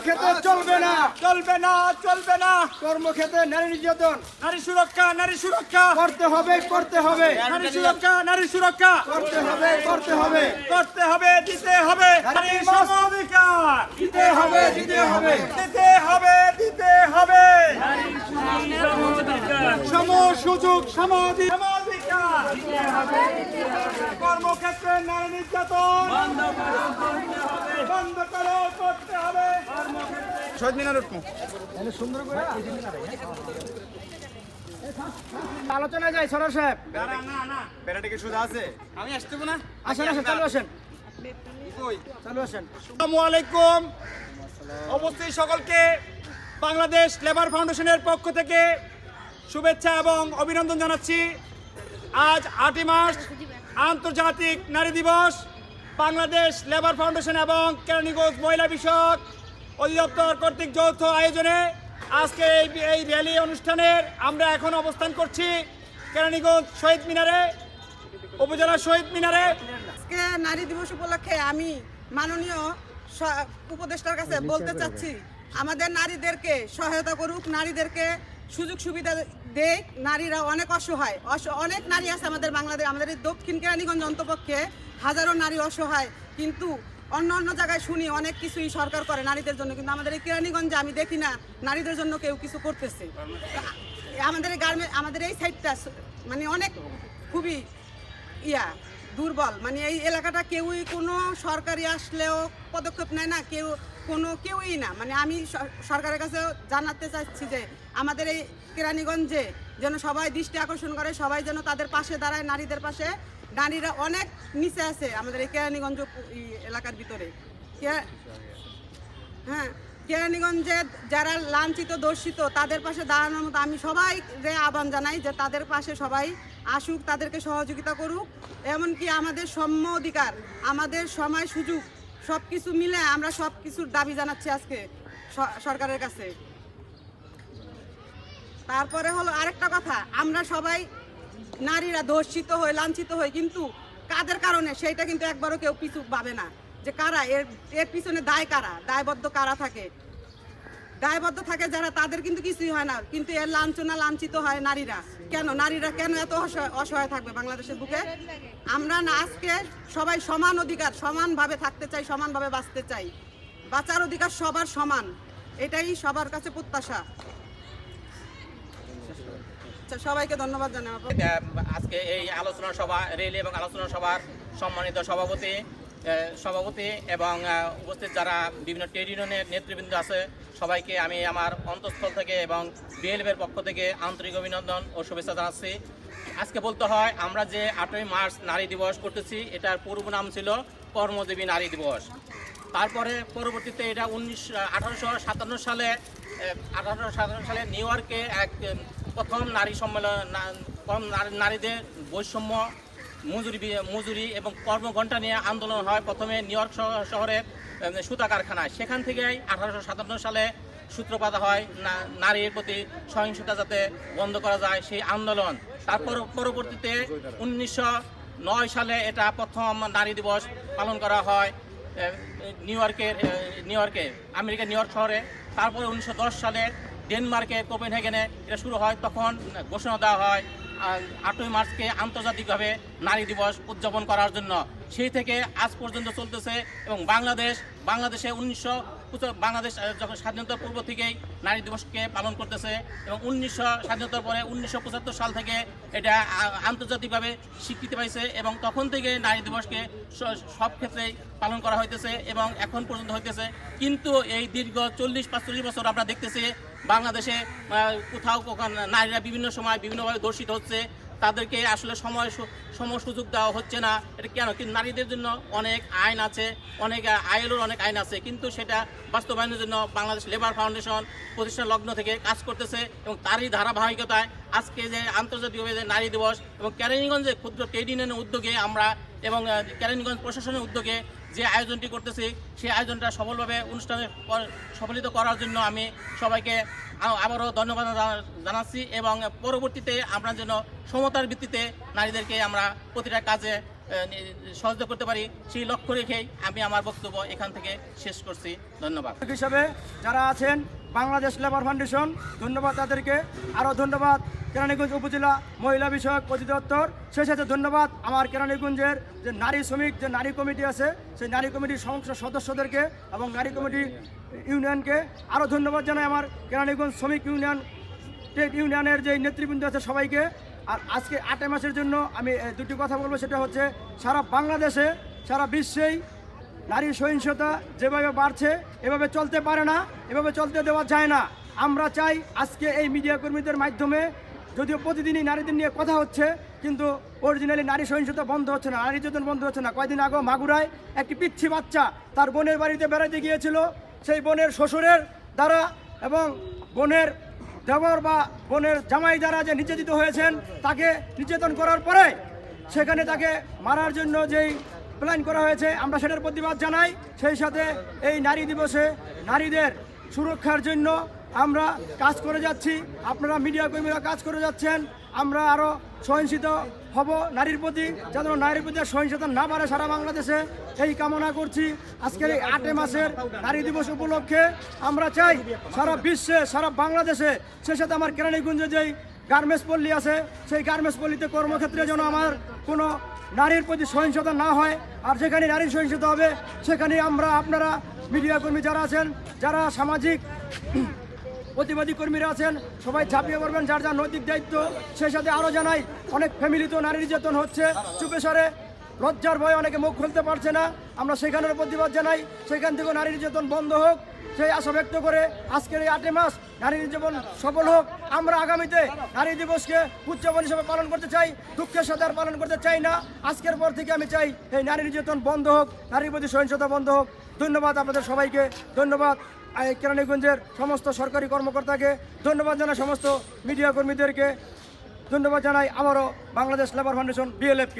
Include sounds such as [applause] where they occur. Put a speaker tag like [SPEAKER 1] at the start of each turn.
[SPEAKER 1] ক্ষেত্রে চলবে না।
[SPEAKER 2] চলবে না চলবে না।
[SPEAKER 1] কর্মক্ষেত্রে নারী নির্যাতন।
[SPEAKER 2] নারী সুরক্ষা নারী সুরক্ষা।
[SPEAKER 1] করতে হবে করতে হবে।
[SPEAKER 2] নারী সুরক্ষা নারী সুরক্ষা।
[SPEAKER 1] করতে হবে করতে হবে।
[SPEAKER 2] করতে হবে দিতে হবে। নারী সমাধিকার।
[SPEAKER 1] দিতে হবে দিতে হবে।
[SPEAKER 2] দিতে হবে দিতে হবে। সম সুযোগ সমাধি। সমাধিকার। কর্মক্ষেত্রে নারী নির্যাতন বন্ধ করো করতে হবে শহীদ মিনার উঠবো
[SPEAKER 1] আলোচনা যায় সরার সাহেব।
[SPEAKER 2] প্যারাটিকে সুদা আছে। আমি আসতে না।
[SPEAKER 1] আসেন আসেন চালু আসেন। চালু আসেন।
[SPEAKER 2] আসসালামু আলাইকুম। অবশ্যই সকলকে বাংলাদেশ লেবার ফাউন্ডেশনের পক্ষ থেকে শুভেচ্ছা এবং অভিনন্দন জানাচ্ছি। আজ আটই মার্চ আন্তর্জাতিক নারী দিবস। বাংলাদেশ লেবার ফাউন্ডেশন এবং কেরানীগঞ্জ মহিলা বিষয়ক অধিদপ্তর কর্তৃক যৌথ আয়োজনে আজকে এই এই র্যালি অনুষ্ঠানের আমরা এখন অবস্থান করছি কেরানীগঞ্জ শহীদ মিনারে উপজেলা শহীদ মিনারে।
[SPEAKER 3] আজকে নারী দিবস উপলক্ষে আমি মাননীয় স- উপদেষ্টার কাছে বলতে চাচ্ছি আমাদের নারীদেরকে সহায়তা করুক নারীদেরকে সুযোগ সুবিধা দেখ নারীরা অনেক অসহায় অস- অনেক নারী আছে আমাদের বাংলাদেশ আমাদের এই দক্ষিণ কেরানীগঞ্জ অন্তপক্ষে হাজারো নারী অসহায় কিন্তু অন্য অন্য জায়গায় শুনি, অনেক কিছুই সরকার করে নারীদের জন্য, কিন্তু আমাদের এই কেরানীগঞ্জে আমি দেখি না নারীদের জন্য কেউ কিছু করতেছে। আমাদের এই গার্মেন্ট আমাদের এই সাইডটা মানে অনেক খুবই ইয়া, দুর্বল। মানে এই এলাকাটা কেউই কোনো সরকারি আসলেও পদক্ষেপ নেয় না, কেউ, কোনো কেউই না। মানে আমি সরকারের কাছে জানাতে চাচ্ছি যে আমাদের এই কেরানীগঞ্জে যেন সবাই দৃষ্টি আকর্ষণ করে, সবাই যেন তাদের পাশে দাঁড়ায়, নারীদের পাশে নারীরা অনেক নিচে আছে আমাদের এই কেরানীগঞ্জ এলাকার ভিতরে। হ্যাঁ কেরানীগঞ্জে যারা লাঞ্ছিত, দর্শিত, তাদের পাশে দাঁড়ানোর মতো আমি সবাই রে আহ্বান জানাই যে তাদের পাশে সবাই আসুক, তাদেরকে সহযোগিতা করুক। এমনকি আমাদের সম্য অধিকার, আমাদের সময় সুযোগ সব কিছু মিলে আমরা সব কিছুর দাবি জানাচ্ছি আজকে সরকারের কাছে। তারপরে হলো আরেকটা কথা, আমরা সবাই নারীরা ধর্ষিত হই লাঞ্ছিত হই কিন্তু কাদের কারণে? সেইটা কিন্তু একবারও কেউ পিছু পাবে না। যে কারা? এর এর পিছনে দায় কারা? দায়বদ্ধ কারা থাকে? দায়বদ্ধ থাকে যারা, তাদের কিন্তু কিছুই হয় না। কিন্তু এর লাঞ্ছনা লাঞ্ছিত হয় নারীরা। কেন? নারীরা কেন এত অসহায় অসহায় থাকবে বাংলাদেশের বুকে? আমরা না, আজকে সবাই সমান অধিকার, সমানভাবে থাকতে চাই, সমানভাবে বাঁচতে চাই। বাঁচার অধিকার সবার সমান। এটাই সবার কাছে প্রত্যাশা। আচ্ছা, সবাইকে ধন্যবাদ
[SPEAKER 4] আহ, আজকে এই আলোচনা সভা রেলি এবং আলোচনা সভার সম্মানিত সভাপতি সভাপতি এবং উপস্থিত যারা বিভিন্ন ট্রেড ইউনিয়নের নেতৃবৃন্দ আছে সবাইকে আমি আমার অন্তঃস্থল থেকে এবং বিএলএফের পক্ষ থেকে আন্তরিক অভিনন্দন ও শুভেচ্ছা জানাচ্ছি। আজকে বলতে হয় আমরা যে আটই মার্চ নারী দিবস করতেছি এটার পূর্ব নাম ছিল কর্মজীবী নারী দিবস। তারপরে পরবর্তীতে এটা উনিশ আঠারোশো সাতান্ন সালে আঠারোশো সাতান্ন সালে নিউ ইয়র্কে এক প্রথম নারী সম্মেলন নারীদের বৈষম্য, মজুরি মজুরি এবং কর্মঘণ্টা নিয়ে আন্দোলন হয়। প্রথমে নিউ ইয়র্ক শহ- শহরের সুতা কারখানায়। সেখান থেকেই আঠারোশো সাতান্ন সালে সূত্রপাত হয়। নারীর প্রতি সহিংসতা যাতে বন্ধ করা যায়, সেই আন্দোলন। তারপর পরবর্তীতে উনিশশো নয় সালে এটা প্রথম নারী দিবস পালন করা হয় নিউ ইয়র্কের নিউ ইয়র্কে আমেরিকা নিউ ইয়র্ক শহরে। তারপরে উনিশশো দশ সালে ডেনমার্কে কোপেনহেগেনে এটা শুরু হয়, তখন ঘোষণা দেওয়া হয় আটই মার্চকে আন্তর্জাতিকভাবে নারী দিবস উদযাপন করার জন্য। সেই থেকে আজ পর্যন্ত চলতেছে এবং বাংলাদেশ, বাংলাদেশে উনিশশো বাংলাদেশ যখন স্বাধীনতার পূর্ব থেকেই নারী দিবসকে পালন করতেছে এবং উনিশশো স্বাধীনতার পরে উনিশশো পঁচাত্তর সাল থেকে এটা আন্তর্জাতিকভাবে স্বীকৃতি পাইছে এবং তখন থেকে নারী দিবসকে সব ক্ষেত্রেই পালন করা হইতেছে এবং এখন পর্যন্ত হইতেছে। কিন্তু এই দীর্ঘ চল্লিশ, পাঁচচল্লিশ বছর আমরা দেখতেছি বাংলাদেশে কোথাও কখন নারীরা বিভিন্ন সময় বিভিন্নভাবে দর্শিত হচ্ছে। তাদেরকে আসলে সময় সু- সম সুযোগ দেওয়া হচ্ছে না। এটা কেন? কিন্তু নারীদের জন্য অনেক আইন আছে, অনেক আইএলওর অনেক আইন আছে, কিন্তু সেটা বাস্তবায়নের জন্য বাংলাদেশ লেবার ফাউন্ডেশন প্রতিষ্ঠান লগ্ন থেকে কাজ করতেছে এবং তারই ধারাবাহিকতায় আজকে যে আন্তর্জাতিকভাবে যে নারী দিবস এবং ক্যারিগঞ্জে ক্ষুদ্র ট্রেড ইউনিয়নের উদ্যোগে আমরা এবং আহ, ক্যারিগঞ্জ প্রশাসনের উদ্যোগে যে আয়োজনটি করতেছি সেই আয়োজনটা সফলভাবে অনুষ্ঠানে সফলিত করার জন্য আমি সবাইকে আবারও ধন্যবাদ জানা- জানাচ্ছি এবং পরবর্তীতে আমরা যেন সমতার ভিত্তিতে নারীদেরকে আমরা প্রতিটা কাজে সহযোগ করতে পারি সেই লক্ষ্য রেখেই আমি আমার বক্তব্য এখান থেকে শেষ করছি। ধন্যবাদ।
[SPEAKER 1] হিসাবে যারা আছেন বাংলাদেশ লেবার ফাউন্ডেশন, ধন্যবাদ তাদেরকে। আরও ধন্যবাদ কেরানীগঞ্জ উপজেলা মহিলা বিষয়ক অধিদপ্তর। সেই সাথে ধন্যবাদ আমার কেরানীগঞ্জের যে নারী শ্রমিক, যে নারী কমিটি আছে, সেই নারী কমিটির সমস্ত সদস্যদেরকে এবং নারী কমিটি ইউনিয়নকে আরও ধন্যবাদ জানাই আমার কেরানীগঞ্জ শ্রমিক ইউনিয়ন, ট্রেড ইউনিয়নের যে নেতৃবৃন্দ আছে সবাইকে। আর আজকে আটে মাসের জন্য আমি দুটি কথা বলব, সেটা হচ্ছে সারা বাংলাদেশে, সারা বিশ্বেই নারী সহিংসতা যেভাবে বাড়ছে, এভাবে চলতে পারে না, এভাবে চলতে দেওয়া যায় না। আমরা চাই আজকে এই মিডিয়া কর্মীদের মাধ্যমে, যদিও প্রতিদিনই নারীদের নিয়ে কথা হচ্ছে, কিন্তু অরিজিনালি নারী সহিংসতা বন্ধ হচ্ছে না, নারী নির্যাতন বন্ধ হচ্ছে না। কয়দিন আগে মাগুরায় একটি পিচ্ছি বাচ্চা তার বোনের বাড়িতে বেড়াতে গিয়েছিল। সেই বোনের শ্বশুরের দ্বারা এবং বোনের দেবর বা বোনের জামাই দ্বারা যে নির্যাতিত হয়েছেন, তাকে নির্যাতন করার পরে সেখানে তাকে মারার জন্য যেই প্ল্যান করা হয়েছে। আমরা সেটার প্রতিবাদ জানাই। সেই সাথে এই নারী দিবসে নারীদের সুরক্ষার জন্য আমরা কাজ করে যাচ্ছি। আপনারা মিডিয়া কর্মীরা কাজ করে যাচ্ছেন। আমরা আরও সহিংসিত হব নারীর প্রতি যেন নারীর প্রতি সহিংসতা না বাড়ে সারা বাংলাদেশে। এই কামনা করছি। আজকের এই আটে মাসের নারী দিবস উপলক্ষে আমরা চাই সারা বিশ্বে, সারা বাংলাদেশে, সেই সাথে আমার কেরানীগঞ্জে যেই গার্মেন্টস পল্লী আছে, সেই গার্মেন্টস পল্লীতে কর্মক্ষেত্রে যেন আমার কোনো নারীর প্রতি সহিংসতা না হয়, আর যেখানে নারীর সহিংসতা হবে, সেখানে আমরা আপনারা মিডিয়া কর্মী যারা আছেন, যারা সামাজিক [clears throat] প্রতিবাদী কর্মীরা আছেন, সবাই ঝাঁপিয়ে পড়বেন, যার যার নৈতিক দায়িত্ব, সেই সাথে আরও জানাই, অনেক ফ্যামিলিতেও নারী নির্যাতন হচ্ছে চুপে সরে। লজ্জার ভয়ে অনেকে মুখ খুলতে পারছে না। আমরা সেখানের প্রতিবাদ জানাই। সেখান থেকেও নারী নির্যাতন বন্ধ হোক। সেই আশা ব্যক্ত করে আজকের এই আটে মাস নারী নির্যাতন সফল হোক। আমরা আগামীতে নারী দিবসকে উদযাপন হিসেবে পালন করতে চাই। দুঃখের সাথে আর পালন করতে চাই না। আজকের পর থেকে আমি চাই এই নারী নির্যাতন বন্ধ হোক, নারীর প্রতি সহিংসতা বন্ধ হোক। ধন্যবাদ আপনাদের সবাইকে। ধন্যবাদ কেরানীগঞ্জের সমস্ত সরকারি কর্মকর্তাকে। ধন্যবাদ জানাই সমস্ত মিডিয়া কর্মীদেরকে। ধন্যবাদ জানাই আমারও বাংলাদেশ লেবার ফাউন্ডেশন বিএলএফকে